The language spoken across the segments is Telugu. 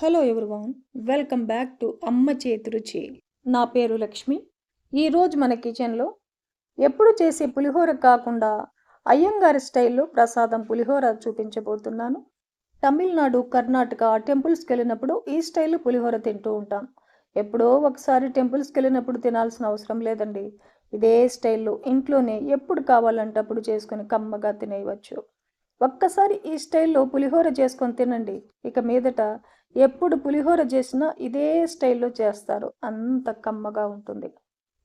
Hello everyone welcome back to అమ్మ చేతి రుచి నా పేరు లక్ష్మి. ఈరోజు మన కిచెన్లో ఎప్పుడు చేసే పులిహోర కాకుండా అయ్యంగారి స్టైల్లో ప్రసాదం పులిహోర చూపించబోతున్నాను. తమిళనాడు కర్ణాటక టెంపుల్స్కి వెళ్ళినప్పుడు ఈ స్టైల్లో పులిహోర తింటూ ఉంటాం. ఎప్పుడో ఒకసారి టెంపుల్స్కి వెళ్ళినప్పుడు తినాల్సిన అవసరం లేదండి. ఇదే స్టైల్లో ఇంట్లోనే ఎప్పుడు కావాలంటే అప్పుడు చేసుకొని కమ్మగా తినేయవచ్చు. ఒక్కసారి ఈ స్టైల్లో పులిహోర చేసుకొని తినండి. ఇక మీదట ఎప్పుడు పులిహోర చేసినా ఇదే స్టైల్లో చేస్తారు. అంత కమ్మగా ఉంటుంది.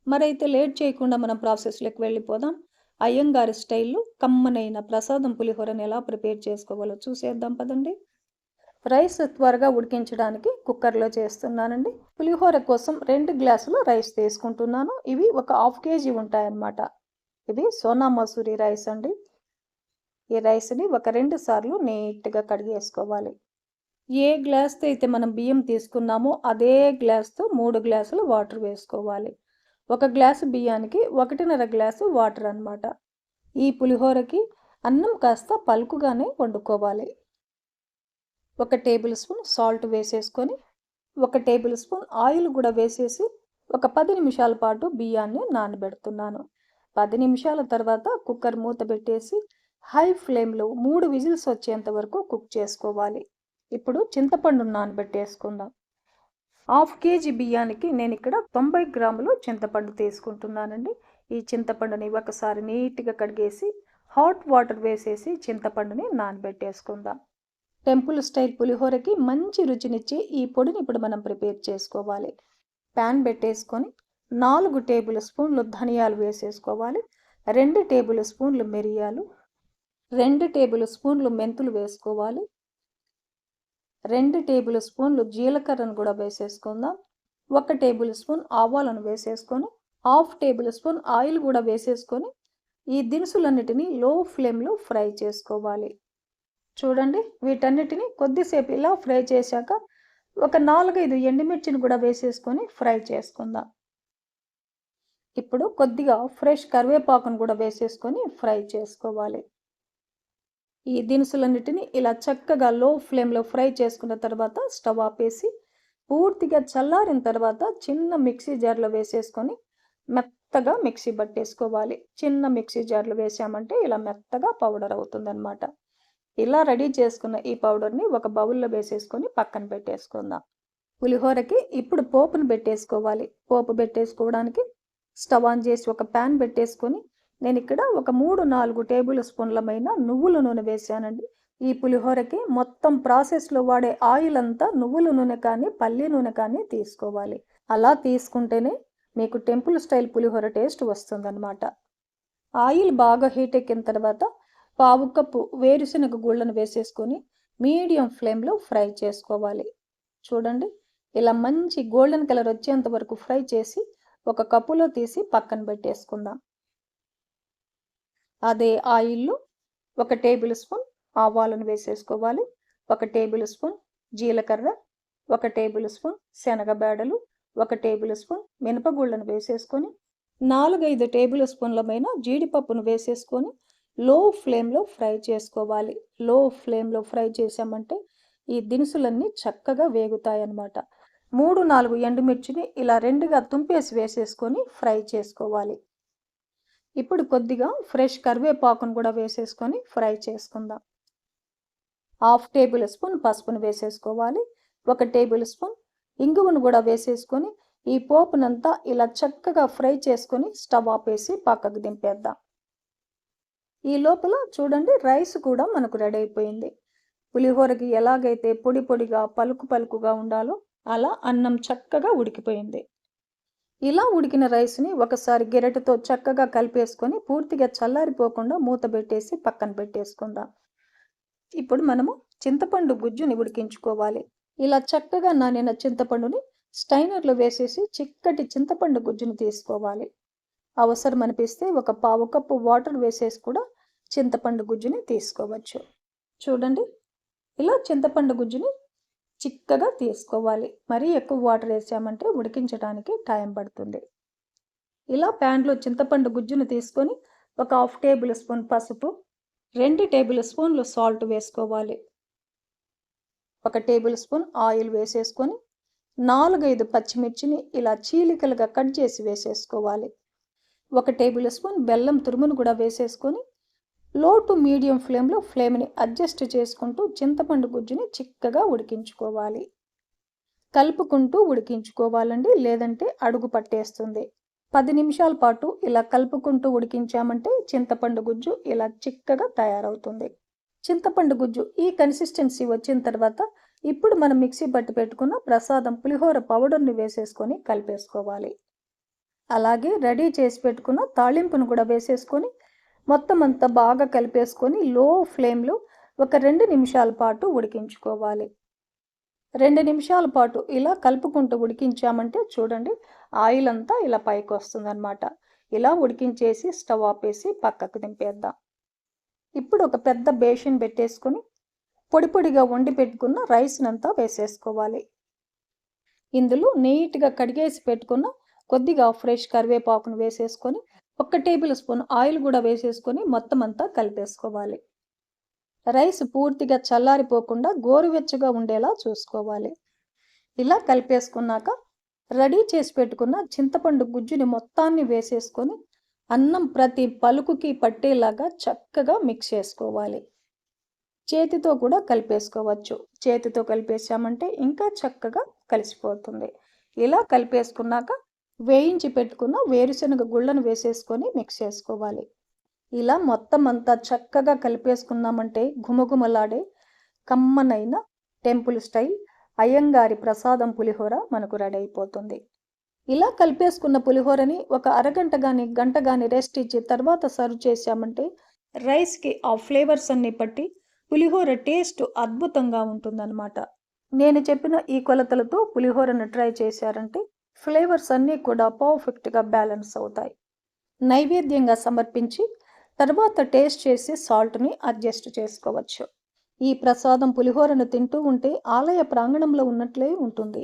మరైతే లేట్ చేయకుండా మనం ప్రాసెస్లోకి వెళ్ళిపోదాం. అయ్యంగారి స్టైల్లో కమ్మనైన ప్రసాదం పులిహోరని ఎలా ప్రిపేర్ చేసుకోవాలో చూసేద్దాం పదండి. రైస్ త్వరగా ఉడికించడానికి కుక్కర్లో చేస్తున్నానండి. పులిహోర కోసం రెండు గ్లాసులు రైస్ తీసుకుంటున్నాను. ఇవి ఒక హాఫ్ కేజీ ఉంటాయన్నమాట. ఇవి సోనా మసూరి రైస్ అండి. ఈ రైస్ని ఒక రెండు సార్లు నీట్గా కడిగేసుకోవాలి. ఏ గ్లాస్తో అయితే మనం బియ్యం తీసుకున్నామో అదే గ్లాస్తో మూడు గ్లాసులు వాటర్ వేసుకోవాలి. ఒక గ్లాసు బియ్యానికి ఒకటిన్నర గ్లాసు వాటర్ అనమాట ఈ పులిహోరకి అన్నం కాస్త పలుకుగానే వండుకోవాలి. ఒక టేబుల్ స్పూన్ సాల్ట్ వేసేసుకొని ఒక టేబుల్ స్పూన్ ఆయిల్ కూడా వేసేసి ఒక పది నిమిషాల పాటు బియ్యాన్ని నానబెడుతున్నాను. పది నిమిషాల తర్వాత కుక్కర్ మూత పెట్టేసి హై ఫ్లేమ్లో మూడు విజిల్స్ వచ్చేంత వరకు కుక్ చేసుకోవాలి. ఇప్పుడు చింతపండు నానబెట్టేసుకుందాం హాఫ్ కేజీ బియ్యానికి నేను ఇక్కడ తొంభై గ్రాములు చింతపండు తీసుకుంటున్నానండి. ఈ చింతపండుని ఒకసారి నీట్గా కడిగేసి హాట్ వాటర్ వేసేసి చింతపండుని నానబెట్టేసుకుందాం టెంపుల్ స్టైల్ పులిహోరకి మంచి రుచినిచ్చి ఈ పొడిని ఇప్పుడు మనం ప్రిపేర్ చేసుకోవాలి. ప్యాన్ పెట్టేసుకొని నాలుగు టేబుల్ స్పూన్లు ధనియాలు వేసేసుకోవాలి. రెండు టేబుల్ స్పూన్లు మిరియాలు. రెండు టేబుల్ స్పూన్లు మెంతులు వేసుకోవాలి. రెండు టేబుల్ స్పూన్లు జీలకర్రను కూడా వేసేసుకుందాం. ఒక టేబుల్ స్పూన్ ఆవాలను వేసేసుకొని హాఫ్ టేబుల్ స్పూన్ ఆయిల్ కూడా వేసేసుకొని ఈ దినుసులన్నిటినీ లో ఫ్లేమ్లో ఫ్రై చేసుకోవాలి. చూడండి వీటన్నిటిని కొద్దిసేపు ఇలా ఫ్రై చేశాక ఒక నాలుగైదు ఎండుమిర్చిని కూడా వేసేసుకొని ఫ్రై చేసుకుందాం. ఇప్పుడు కొద్దిగా ఫ్రెష్ కరివేపాకును కూడా వేసేసుకొని ఫ్రై చేసుకోవాలి. ఈ దినుసులన్నిటిని ఇలా చక్కగా లో ఫ్లేమ్లో ఫ్రై చేసుకున్న తర్వాత స్టవ్ ఆపేసి పూర్తిగా చల్లారిన తర్వాత చిన్న మిక్సీ జార్లో వేసేసుకొని మెత్తగా మిక్సీ పట్టేసుకోవాలి చిన్న మిక్సీ జార్లో వేసామంటే ఇలా మెత్తగా పౌడర్ అవుతుందన్నమాట. ఇలా రెడీ చేసుకున్న ఈ పౌడర్ని ఒక బౌల్లో వేసేసుకొని పక్కన పెట్టేసుకుందాం. పులిహోరకి ఇప్పుడు పోపును పెట్టేసుకోవాలి. పోపు పెట్టేసుకోవడానికి స్టవ్ ఆన్ చేసి ఒక ప్యాన్ పెట్టేసుకొని నేను ఇక్కడ ఒక మూడు నాలుగు టేబుల్ స్పూన్లమైన నువ్వుల నూనె వేసానండి ఈ పులిహోరకి మొత్తం ప్రాసెస్లో వాడే ఆయిల్ అంతా నువ్వుల నూనె కానీ పల్లి నూనె కానీ తీసుకోవాలి. అలా తీసుకుంటేనే మీకు టెంపుల్ స్టైల్ పులిహోర టేస్ట్ వస్తుందన్నమాట. ఆయిల్ బాగా హీట్ ఎక్కిన తర్వాత పావు కప్పు వేరుశనగ గుళ్ళను వేసేసుకొని మీడియం ఫ్లేమ్లో ఫ్రై చేసుకోవాలి. చూడండి ఇలా మంచి గోల్డెన్ కలర్ వచ్చేంత వరకు ఫ్రై చేసి ఒక కప్పులో తీసి పక్కన పెట్టేసుకుందాం. అదే ఆయిల్లో ఒక టేబుల్ స్పూన్ ఆవాలను వేసేసుకోవాలి ఒక టేబుల్ స్పూన్ జీలకర్ర ఒక టేబుల్ స్పూన్ శనగబేడలు ఒక టేబుల్ స్పూన్ మినపగుళ్ళను వేసేసుకొని నాలుగైదు టేబుల్ స్పూన్లమైన జీడిపప్పును వేసేసుకొని లో ఫ్లేమ్లో ఫ్రై చేసుకోవాలి. లో ఫ్లేమ్లో ఫ్రై చేసామంటే ఈ దినుసులన్నీ చక్కగా వేగుతాయన్నమాట. మూడు నాలుగు ఎండుమిర్చిని ఇలా రెండుగా తుంపేసి వేసేసుకొని ఫ్రై చేసుకోవాలి. ఇప్పుడు కొద్దిగా ఫ్రెష్ కరివేపాకును కూడా వేసేసుకొని ఫ్రై చేసుకుందాం. హాఫ్ టేబుల్ స్పూన్ పసుపును వేసేసుకోవాలి. ఒక టేబుల్ స్పూన్ ఇంగువను కూడా వేసేసుకొని ఈ పోపునంతా ఇలా చక్కగా ఫ్రై చేసుకొని స్టవ్ ఆపేసి పక్కకు దింపేద్దాం. ఈ లోపల చూడండి రైస్ కూడా మనకు రెడీ అయిపోయింది. పులిహోరకి ఎలాగైతే పొడి పొడిగా పలుకు పలుకుగా ఉండాలో అలా అన్నం చక్కగా ఉడికిపోయింది. ఇలా ఉడికిన రైస్ని ఒకసారి గెరటితో చక్కగా కలిపేసుకొని పూర్తిగా చల్లారిపోకుండా మూత పెట్టేసి పక్కన పెట్టేసుకుందాం. ఇప్పుడు మనము చింతపండు గుజ్జుని ఉడికించుకోవాలి. ఇలా చక్కగా నానిన చింతపండుని స్టైనర్లో వేసేసి చిక్కటి చింతపండు గుజ్జుని తీసుకోవాలి. అవసరం అనిపిస్తే ఒక పావు కప్పు వాటర్ వేసేసి కూడా చింతపండు గుజ్జుని తీసుకోవచ్చు. చూడండి ఇలా చింతపండు గుజ్జుని చిక్కగా తీసుకోవాలి. మరీ ఎక్కువ వాటర్ వేసామంటే ఉడికించడానికి టైం పడుతుంది. ఇలా ప్యాన్లో చింతపండు గుజ్జును తీసుకొని ఒక హాఫ్ టేబుల్ స్పూన్ పసుపు రెండు టేబుల్ స్పూన్లు సాల్ట్ వేసుకోవాలి. ఒక టేబుల్ స్పూన్ ఆయిల్ వేసేసుకొని నాలుగైదు పచ్చిమిర్చిని ఇలా చీలికలుగా కట్ చేసి వేసేసుకోవాలి. ఒక టేబుల్ స్పూన్ బెల్లం తురుమును కూడా వేసేసుకొని లో టు మీడియం ఫ్లేమ్లో ఫ్లేమ్ని అడ్జస్ట్ చేసుకుంటూ చింతపండు గుజ్జుని చిక్కగా ఉడికించుకోవాలి. కలుపుకుంటూ ఉడికించుకోవాలండి లేదంటే అడుగు పట్టేస్తుంది. పది నిమిషాల పాటు ఇలా కలుపుకుంటూ ఉడికించామంటే చింతపండు గుజ్జు ఇలా చిక్కగా తయారవుతుంది. చింతపండు గుజ్జు ఈ కన్సిస్టెన్సీ వచ్చిన తర్వాత ఇప్పుడు మనం మిక్సీ పట్టి పెట్టుకున్న ప్రసాదం పులిహోర పౌడర్ని వేసేసుకొని కలిపేసుకోవాలి. అలాగే రెడీ చేసి పెట్టుకున్న తాళింపును కూడా వేసేసుకొని మొత్తం అంతా బాగా కలిపేసుకొని లో ఫ్లేమ్లో ఒక రెండు నిమిషాల పాటు ఉడికించుకోవాలి. రెండు నిమిషాల పాటు ఇలా కలుపుకుంటూ ఉడికించామంటే చూడండి ఆయిల్ అంతా ఇలా పైకి వస్తుందన్నమాట. ఇలా ఉడికించేసి స్టవ్ ఆపేసి పక్కకు దింపేద్దాం. ఇప్పుడు ఒక పెద్ద బేషన్ పెట్టేసుకొని పొడి పొడిగా వండి పెట్టుకున్న రైస్నంతా వేసేసుకోవాలి. ఇందులో నీట్గా కడిగేసి పెట్టుకున్న కొద్దిగా ఫ్రెష్ కరివేపాకును వేసేసుకొని ఒక టేబుల్ స్పూన్ ఆయిల్ కూడా వేసేసుకొని మొత్తం అంతా కలిపేసుకోవాలి. రైస్ పూర్తిగా చల్లారిపోకుండా గోరువెచ్చగా ఉండేలా చూసుకోవాలి. ఇలా కలిపేసుకున్నాక రెడీ చేసి పెట్టుకున్న చింతపండు గుజ్జుని మొత్తాన్ని వేసేసుకొని అన్నం ప్రతి పలుకుకి పట్టేలాగా చక్కగా మిక్స్ చేసుకోవాలి. చేతితో కూడా కలిపేసుకోవచ్చు. చేతితో కలిపేసామంటే ఇంకా చక్కగా కలిసిపోతుంది. ఇలా కలిపేసుకున్నాక వేయించి పెట్టుకున్న వేరుశనగ గుళ్ళను వేసేసుకొని మిక్స్ చేసుకోవాలి. ఇలా మొత్తం అంతా చక్కగా కలిపేసుకున్నామంటే ఘుమఘుమలాడే కమ్మనైన టెంపుల్ స్టైల్ అయ్యంగారి ప్రసాదం పులిహోర మనకు రెడీ అయిపోతుంది. ఇలా కలిపేసుకున్న పులిహోరని ఒక అరగంట కానీ గంట కానీ రెస్ట్ ఇచ్చి తర్వాత సర్వ్ చేశామంటే రైస్కి ఆ ఫ్లేవర్స్ అన్ని పట్టి పులిహోర టేస్ట్ అద్భుతంగా ఉంటుందన్నమాట. నేను చెప్పిన ఈ కొలతలతో పులిహోరను ట్రై చేశారంటే ఫ్లేవర్స్ అన్నీ కూడా పర్ఫెక్ట్గా బ్యాలెన్స్ అవుతాయి. నైవేద్యంగా సమర్పించి తర్వాత టేస్ట్ చేసి సాల్ట్ని అడ్జస్ట్ చేసుకోవచ్చు. ఈ ప్రసాదం పులిహోరను తింటూ ఉంటే ఆలయ ప్రాంగణంలో ఉన్నట్లే ఉంటుంది.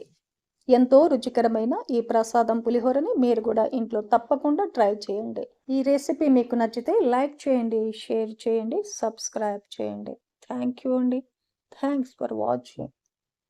ఎంతో రుచికరమైన ఈ ప్రసాదం పులిహోరని మీరు కూడా ఇంట్లో తప్పకుండా ట్రై చేయండి. ఈ రెసిపీ మీకు నచ్చితే లైక్ చేయండి షేర్ చేయండి సబ్స్క్రైబ్ చేయండి. థ్యాంక్ యూ అండి. Thanks for watching.